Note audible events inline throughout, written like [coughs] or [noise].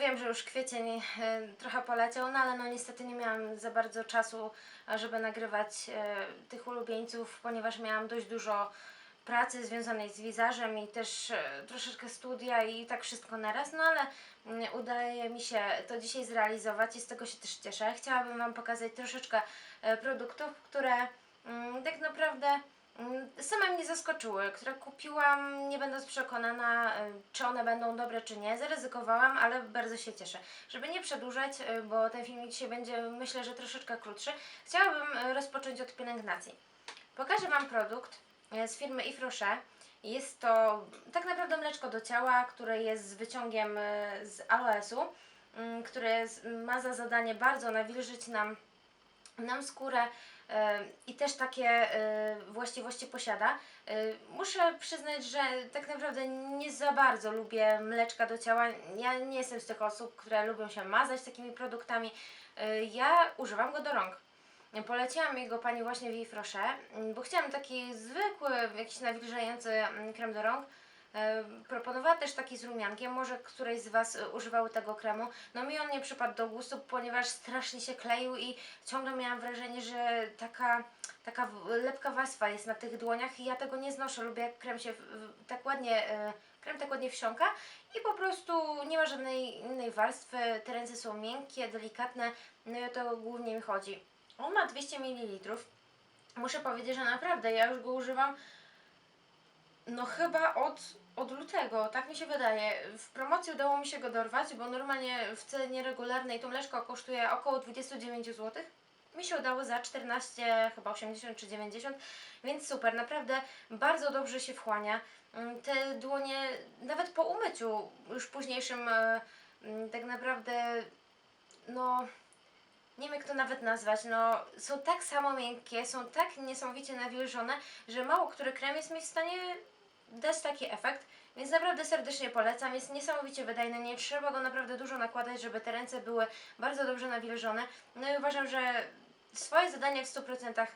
Wiem, że już kwiecień e, trochę poleciał, no ale no niestety nie miałam za bardzo czasu, żeby nagrywać e, tych ulubieńców, ponieważ miałam dość dużo pracy związanej z wizażem i też e, troszeczkę studia i tak wszystko naraz, no ale mm, udaje mi się to dzisiaj zrealizować i z tego się też cieszę. Chciałabym Wam pokazać troszeczkę produktów, które mm, tak naprawdę same mnie zaskoczyły, które kupiłam nie będąc przekonana, e, czy one będą dobre, czy nie. Zaryzykowałam, ale bardzo się cieszę. Żeby nie przedłużać, e, bo ten filmik dzisiaj będzie myślę, że troszeczkę krótszy, chciałabym e, rozpocząć od pielęgnacji. Pokażę Wam produkt z firmy Ifroche. Jest to tak naprawdę mleczko do ciała, które jest z wyciągiem z aloesu, mm, które ma za zadanie bardzo nawilżyć nam, nam skórę i też takie e, właściwości posiada. E, Muszę przyznać, że tak naprawdę nie za bardzo lubię mleczka do ciała. Ja nie jestem z tych osób, które lubią się mazać takimi produktami. E, Ja używam go do rąk. Poleciłam mi go pani właśnie w Ifrosze, bo chciałam taki zwykły, jakiś nawilżający krem do rąk. E, Proponowała też taki z rumiankiem, może któreś z Was e, używały tego kremu. No mi on nie przypadł do gustu, ponieważ strasznie się kleił i ciągle miałam wrażenie, że taka, taka lepka warstwa jest na tych dłoniach i ja tego nie znoszę. Lubię jak krem się tak ładnie, e, krem tak ładnie wsiąka i po prostu nie ma żadnej innej warstwy. Te ręce są miękkie, delikatne, no i o to głównie mi chodzi. On ma 200 ml. Muszę powiedzieć, że naprawdę ja już go używam no chyba od, od lutego, tak mi się wydaje. W promocji udało mi się go dorwać, bo normalnie w cenie regularnej to mleczko kosztuje około 29 zł. Mi się udało za 14, chyba 80 czy 90, więc super, naprawdę bardzo dobrze się wchłania. Mm, Te dłonie, nawet po umyciu już późniejszym, e, mm, tak naprawdę, no nie wiem jak to nawet nazwać, no są tak samo miękkie, są tak niesamowicie nawilżone, że mało który krem jest mi w stanie dać taki efekt, więc naprawdę serdecznie polecam, jest niesamowicie wydajny, nie trzeba go naprawdę dużo nakładać, żeby te ręce były bardzo dobrze nawilżone, no i uważam, że swoje zadanie w 100%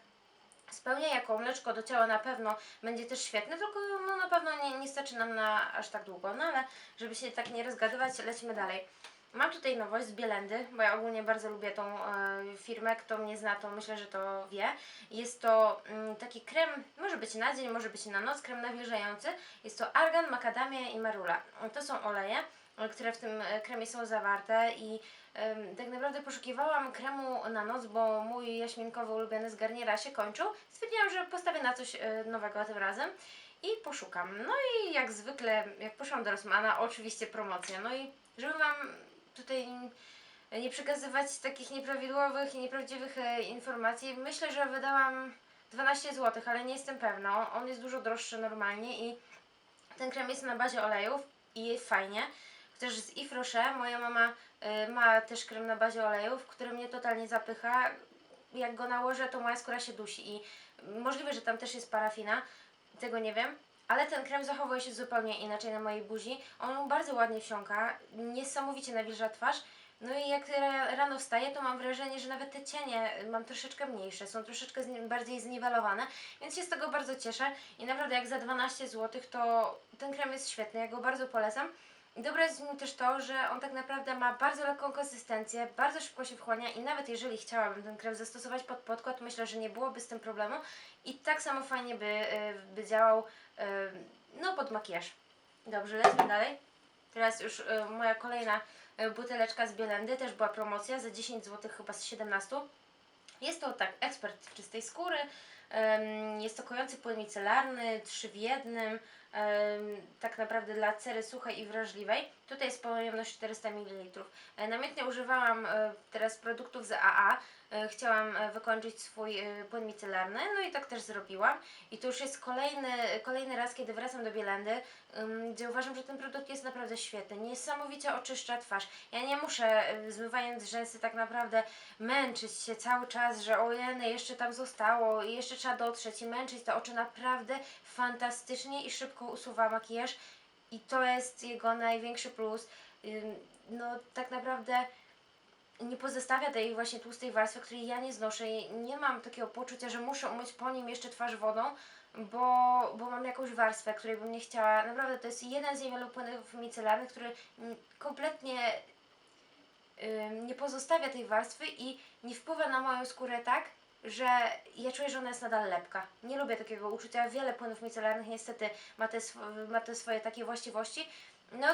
spełnia jako mleczko do ciała na pewno będzie też świetne, tylko no na pewno nie, nie starczy nam na aż tak długo, no ale żeby się tak nie rozgadywać, lecimy dalej. Mam tutaj nowość z Bielendy, bo ja ogólnie bardzo lubię tą e, firmę. Kto mnie zna, to myślę, że to wie. Jest to mm, taki krem, może być na dzień, może być na noc, krem nawilżający. Jest to argan, makadamia i marula. To są oleje, e, które w tym e, kremie są zawarte i tak naprawdę poszukiwałam kremu na noc, bo mój jaśminkowy ulubiony z Garniera się kończył. Stwierdziłam, że postawię na coś e, nowego tym razem i poszukam. No i jak zwykle, jak poszłam do Rossmana, oczywiście promocja. No i żeby Wam tutaj nie przekazywać takich nieprawidłowych i nieprawdziwych e, informacji, myślę, że wydałam 12 zł, ale nie jestem pewna. On jest dużo droższy normalnie i ten krem jest na bazie olejów i fajnie. Też z Ifroche, moja mama e, ma też krem na bazie olejów, który mnie totalnie zapycha. Jak go nałożę, to moja skóra się dusi i możliwe, że tam też jest parafina, tego nie wiem. Ale ten krem zachowuje się zupełnie inaczej na mojej buzi. On bardzo ładnie wsiąka, niesamowicie nawilża twarz. No i jak ra- rano wstaję, to mam wrażenie, że nawet te cienie mam troszeczkę mniejsze, są troszeczkę bardziej zniwelowane, więc się z tego bardzo cieszę. I naprawdę jak za 12 zł, to ten krem jest świetny, ja go bardzo polecam. Dobre jest w nim też to, że on tak naprawdę ma bardzo lekką konsystencję, bardzo szybko się wchłania i nawet jeżeli chciałabym ten krem zastosować pod podkład, myślę, że nie byłoby z tym problemu i tak samo fajnie by, y, by działał y, no pod makijaż. Dobrze, lecimy dalej. Teraz już y, moja kolejna buteleczka z Bielendy, też była promocja za 10 zł chyba z 17. Jest to tak, ekspert czystej skóry, jest to kojący płyn micelarny, trzy w jednym, tak naprawdę dla cery suchej i wrażliwej. Tutaj jest pojemność 400 ml. Namiętnie używałam e, teraz produktów z AA, chciałam e, wykończyć swój e, płyn micelarny, no i tak też zrobiłam. I to już jest kolejny, kolejny raz, kiedy wracam do Bielendy, ym, gdzie uważam, że ten produkt jest naprawdę świetny. Niesamowicie oczyszcza twarz. Ja nie muszę, zmywając rzęsy, tak naprawdę męczyć się cały czas, że ojej, jeszcze tam zostało i jeszcze trzeba dotrzeć i męczyć te oczy. Naprawdę fantastycznie i szybko usuwa makijaż. I to jest jego największy plus. No tak naprawdę nie pozostawia tej właśnie tłustej warstwy, której ja nie znoszę i nie mam takiego poczucia, że muszę umyć po nim jeszcze twarz wodą, bo, bo mam jakąś warstwę, której bym nie chciała. Naprawdę to jest jeden z niewielu płynów micelarnych, który kompletnie nie pozostawia tej warstwy i nie wpływa na moją skórę tak, że ja czuję, że ona jest nadal lepka. Nie lubię takiego uczucia. Wiele płynów micelarnych niestety ma te, ma te swoje takie właściwości. No,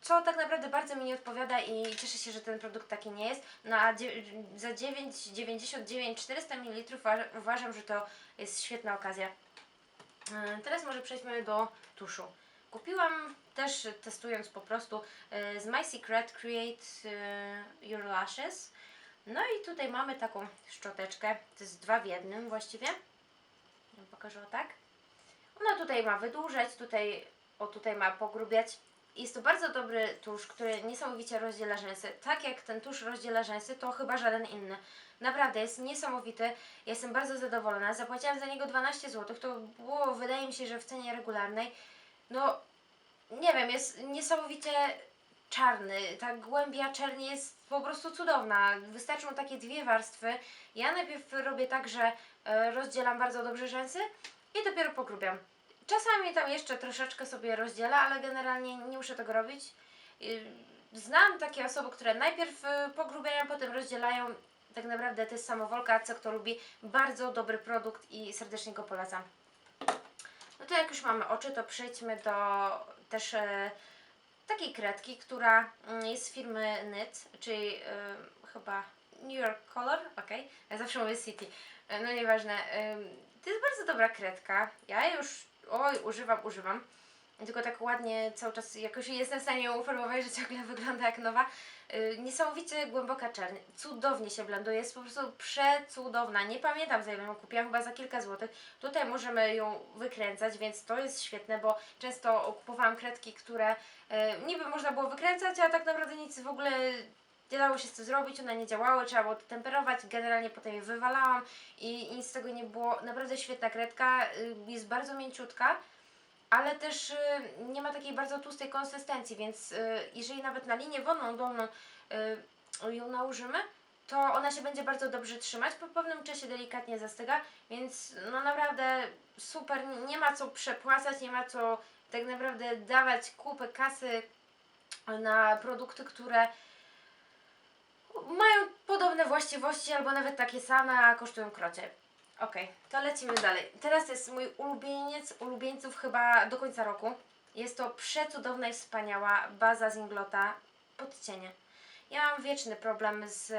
co tak naprawdę bardzo mi nie odpowiada i cieszę się, że ten produkt taki nie jest. No a za 9,99 400 ml uwa- uważam, że to jest świetna okazja. E, Teraz może przejdźmy do tuszu. Kupiłam też testując po prostu e, z My Secret Create e, Your Lashes. No i tutaj mamy taką szczoteczkę. To jest dwa w jednym właściwie. Ja Pokażę o tak. Ona tutaj ma wydłużać, tutaj, o tutaj ma pogrubiać. Jest to bardzo dobry tusz, który niesamowicie rozdziela rzęsy. Tak jak ten tusz rozdziela rzęsy, to chyba żaden inny. Naprawdę jest niesamowity. Jestem bardzo zadowolona. Zapłaciłam za niego 12 zł. To było, wydaje mi się, że w cenie regularnej. No, nie wiem, jest niesamowicie czarny. Ta głębia czerni jest po prostu cudowna. Wystarczą takie dwie warstwy. Ja najpierw robię tak, że e, rozdzielam bardzo dobrze rzęsy i dopiero pogrubiam. Czasami tam jeszcze troszeczkę sobie rozdzielę, ale generalnie nie muszę tego robić. Znam takie osoby, które najpierw y, pogrubiają, potem rozdzielają. Tak naprawdę to jest samowolka, co kto lubi. Bardzo dobry produkt i serdecznie go polecam. No to jak już mamy oczy, to przejdźmy do też e, takiej kredki, która mm, jest z firmy NYT, czyli e, chyba New York Color, ok, ja zawsze mówię City, E, no nieważne. E, to jest bardzo dobra kredka, ja już, oj, używam, używam, tylko tak ładnie cały czas jakoś jestem w stanie ją uformować, że ciągle [laughs] wygląda jak nowa. E, Niesamowicie głęboka czerń, cudownie się blenduje, jest po prostu przecudowna. Nie pamiętam za ile ją kupiłam, chyba za kilka złotych. Tutaj możemy ją wykręcać, więc to jest świetne, bo często kupowałam kredki, które e, niby można było wykręcać, a tak naprawdę nic w ogóle nie dało się z zrobić, one nie działały, trzeba było to temperować, generalnie potem je wywalałam i nic z tego nie było. Naprawdę świetna kredka, y, jest bardzo mięciutka, ale też y, nie ma takiej bardzo tłustej konsystencji, więc y, jeżeli nawet na linię wonną dolną ją nałożymy, to ona się będzie bardzo dobrze trzymać, po pewnym czasie delikatnie zastyga, więc no naprawdę super, nie ma co przepłacać, nie ma co tak naprawdę dawać kupy kasy na produkty, które mają podobne właściwości albo nawet takie same, a kosztują krocie. Okej, to lecimy dalej. Teraz jest mój ulubieniec, ulubieńców chyba do końca roku. Jest to przecudowna i wspaniała baza z Inglota podcienie. Ja mam wieczny problem z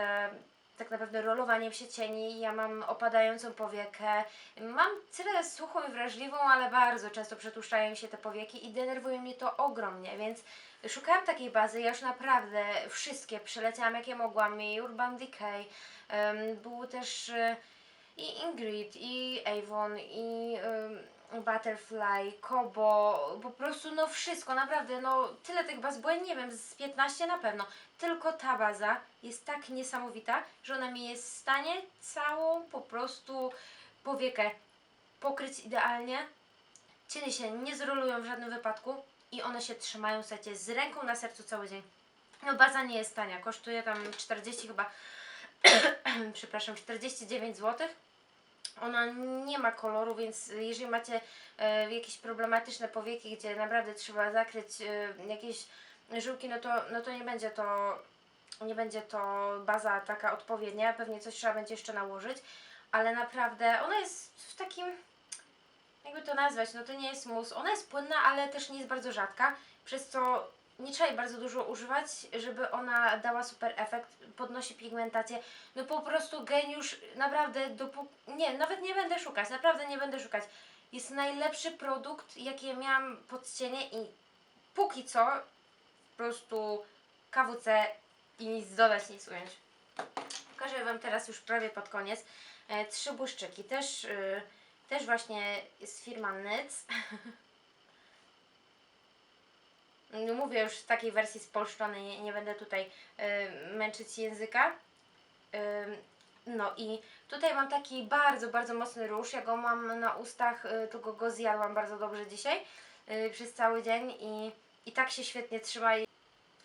tak naprawdę rolowaniem się cieni. Ja mam opadającą powiekę. Mam tyle suchą i wrażliwą, ale bardzo często przetłuszczają się te powieki i denerwuje mnie to ogromnie, więc szukałam takiej bazy. Ja już naprawdę wszystkie przeleciałam jakie mogłam. I Urban Decay, um, był też e, i Ingrid, i Avon, i ym, Butterfly, Kobo, po prostu no wszystko, naprawdę, no tyle tych baz, ja nie wiem, z 15 na pewno. Tylko ta baza jest tak niesamowita, że ona mi jest w stanie całą po prostu powiekę pokryć idealnie. Cienie się nie zrolują w żadnym wypadku i one się trzymają, słuchajcie, z ręką na sercu cały dzień. No baza nie jest tania, kosztuje tam 40 chyba, [coughs] przepraszam, 49 zł. Ona nie ma koloru, więc jeżeli macie e, jakieś problematyczne powieki, gdzie naprawdę trzeba zakryć e, jakieś żyłki, no to, no to nie będzie to nie będzie to baza taka odpowiednia, pewnie coś trzeba będzie jeszcze nałożyć, ale naprawdę ona jest w takim jakby to nazwać, no to nie jest mus. Ona jest płynna, ale też nie jest bardzo rzadka, przez co nie trzeba jej bardzo dużo używać, żeby ona dała super efekt, podnosi pigmentację. No po prostu geniusz, naprawdę, dopó- nie, nawet nie będę szukać, naprawdę nie będę szukać. Jest najlepszy produkt, jaki ja miałam pod cienie i póki co po prostu KWC i nic dodać, nic ująć. Pokażę Wam teraz już prawie pod koniec e, trzy błyszczyki. Też, y, też właśnie jest firma Nyc. [laughs] Mówię już w takiej wersji spolszczonej, nie, nie będę tutaj y, męczyć języka. Ym, no i tutaj mam taki bardzo, bardzo mocny róż. Ja go mam na ustach, y, tylko go zjadłam bardzo dobrze dzisiaj y, przez cały dzień i, i tak się świetnie trzyma.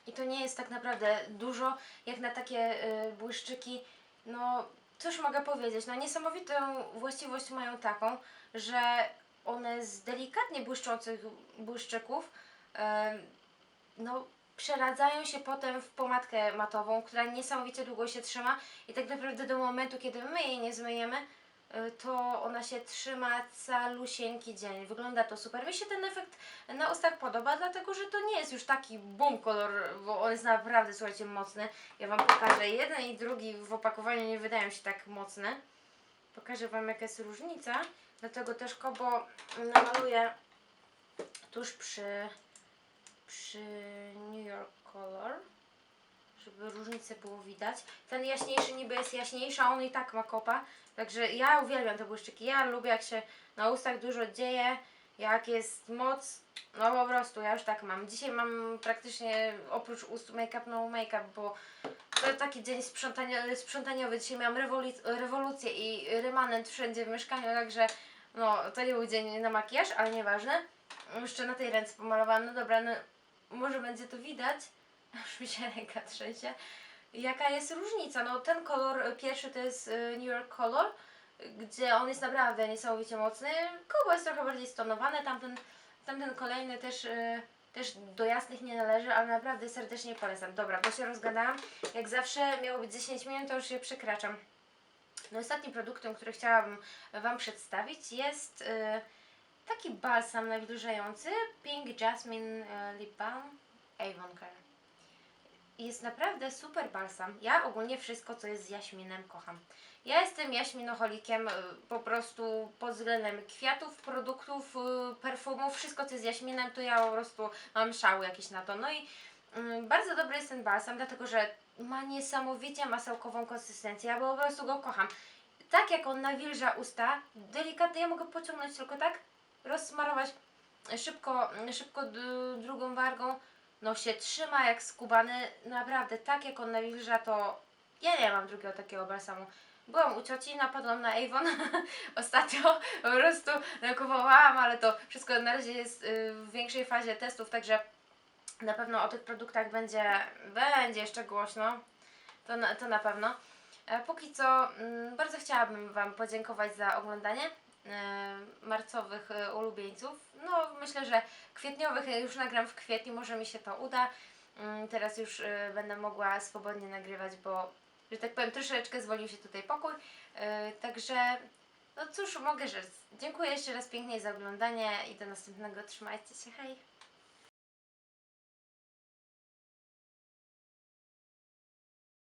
I to nie jest tak naprawdę dużo, jak na takie y, błyszczyki. No, cóż mogę powiedzieć, no niesamowitą właściwość mają taką, że one z delikatnie błyszczących błyszczyków no, przeradzają się potem w pomadkę matową, która niesamowicie długo się trzyma i tak naprawdę do momentu, kiedy my jej nie zmyjemy, y, to ona się trzyma calusieńki dzień. Wygląda to super. Mi się ten efekt na ustach podoba, dlatego że to nie jest już taki boom kolor, bo on jest naprawdę, słuchajcie, mocny. Ja Wam pokażę. Jeden i drugi w opakowaniu nie wydają się tak mocne. Pokażę Wam jaka jest różnica. Dlatego też Kobo namaluję tuż przy, przy New York Color, żeby różnicę było widać. Ten jaśniejszy niby jest jaśniejszy, a on i tak ma kopa. Także ja uwielbiam te błyszczyki. Ja lubię jak się na ustach dużo dzieje, jak jest moc. No po prostu, ja już tak mam. Dzisiaj mam praktycznie oprócz ust make-up, no make-up, bo to taki dzień sprzątania, sprzątaniowy. Dzisiaj miałam rewoluc- rewolucję i remanent wszędzie w mieszkaniu, także no to nie był dzień na makijaż, ale nieważne. Jeszcze na tej ręce pomalowałam. No dobra, no może będzie to widać. [laughs] Aż mi się ręka trzęsie. Jaka jest różnica? No ten kolor y, pierwszy to jest y, New York Color, gdzie on jest naprawdę niesamowicie mocny. Koło jest trochę bardziej stonowany, tamten, tamten kolejny też, y, też do jasnych nie należy, ale naprawdę serdecznie polecam. Dobra, bo się rozgadałam. Jak zawsze miało być 10 minut, to już je przekraczam. No ostatnim produktem, który chciałabym Wam przedstawić jest y, taki balsam nawilżający Pink Jasmine y, Lip Balm Avon Care. Jest naprawdę super balsam. Ja ogólnie wszystko, co jest z jaśminem, kocham. Ja jestem jaśminocholikiem y, po prostu pod względem kwiatów, produktów, y, perfumów, wszystko co jest z jaśminem, to ja po prostu mam szały jakieś na to. No i y, bardzo dobry jest ten balsam, dlatego że ma niesamowicie masełkową konsystencję. Ja po prostu go kocham. Tak jak on nawilża usta, delikatnie ja mogę pociągnąć tylko tak, rozsmarować szybko, szybko drugą wargą. No się trzyma jak skubany, naprawdę tak jak on nawilża to ja nie mam drugiego takiego balsamu. Byłam u cioci, napadłam na Avon [laughs] ostatnio, po prostu nakupowałam, ale to wszystko na razie jest y, w większej fazie testów, także na pewno o tych produktach będzie, będzie jeszcze głośno, to na, to na pewno. E, Póki co mm, bardzo chciałabym Wam podziękować za oglądanie e, marcowych e, ulubieńców. No myślę, że kwietniowych już nagram w kwietniu, może mi się to uda. Mm, Teraz już e, będę mogła swobodnie nagrywać, bo że tak powiem troszeczkę zwolnił się tutaj pokój. E, Także no cóż mogę rzec. Dziękuję jeszcze raz pięknie za oglądanie i do następnego. Trzymajcie się, hej!